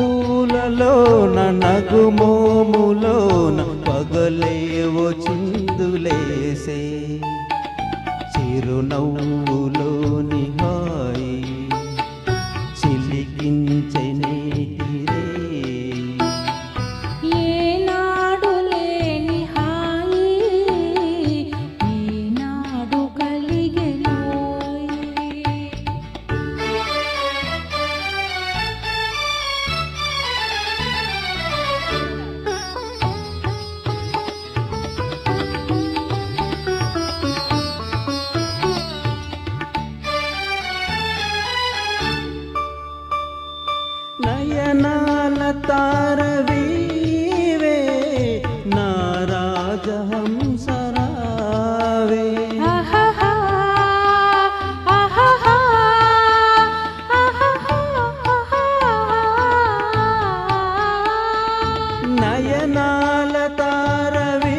పూలలోన నగుమోములోన పగలేవో చిందులేసే. చిరునవ్వులోని నయనాల తారవీవే నారాజహంసరావే నయనాల తారవీ